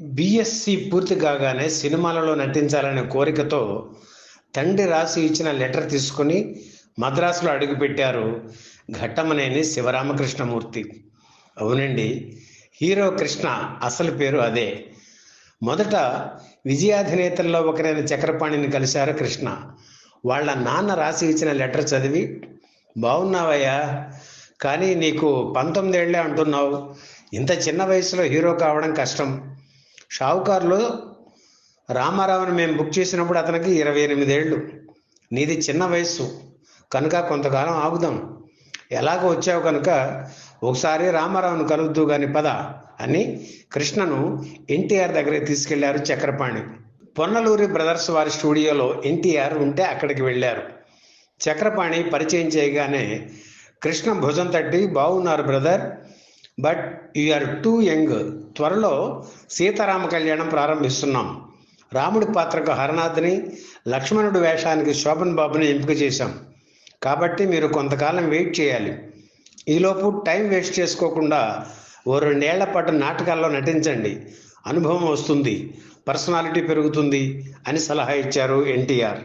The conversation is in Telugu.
బిఎస్సి పూర్తి కాగానే సినిమాలలో నటించాలనే కోరికతో తండ్రి రాసి ఇచ్చిన లెటర్ తీసుకుని మద్రాసులో అడుగుపెట్టారు ఘట్టమనేని శివరామకృష్ణమూర్తి. అవునండి హీరో కృష్ణ అసలు పేరు అదే. మొదట విజయాధినేతల్లో ఒకరైన చక్రపాణిని కలిశారు కృష్ణ. వాళ్ళ నాన్న రాసి ఇచ్చిన లెటర్ చదివి బాగున్నావయ్యా కానీ నీకు పంతొమ్మిదేళ్ళే అంటున్నావు. ఇంత చిన్న వయసులో హీరో కావడం కష్టం. షావుకారులో రామారావుని మేము బుక్ చేసినప్పుడు అతనికి ఇరవై ఎనిమిదేళ్ళు నీది చిన్న వయస్సు. కనుక కొంతకాలం ఆగుదాం. ఎలాగో వచ్చావు కనుక ఒకసారి రామారావును కలుద్దు గాని పద అని కృష్ణను ఎన్టీఆర్ దగ్గరికి తీసుకెళ్ళారు చక్రపాణి. పొన్నలూరి బ్రదర్స్ వారి స్టూడియోలో ఎన్టీఆర్ ఉంటే అక్కడికి వెళ్ళారు. చక్రపాణి పరిచయం చేయగానే కృష్ణ భుజం తట్టి బాగున్నారు brother. But are too young త్వరలో సీతారామ కళ్యాణం ప్రారంభిస్తున్నాం. రాముడి పాత్రకు హరనాథ్ని లక్ష్మణుడి వేషానికి శోభన్ బాబుని ఎంపిక చేశాం. కాబట్టి మీరు కొంతకాలం వెయిట్ చేయాలి. ఈలోపు టైం వేస్ట్ చేసుకోకుండా ఓ రెండేళ్ళ పాటు నాటకాల్లో నటించండి. అనుభవం వస్తుంది. పర్సనాలిటీ పెరుగుతుంది అని సలహా ఇచ్చారు ఎన్టీఆర్.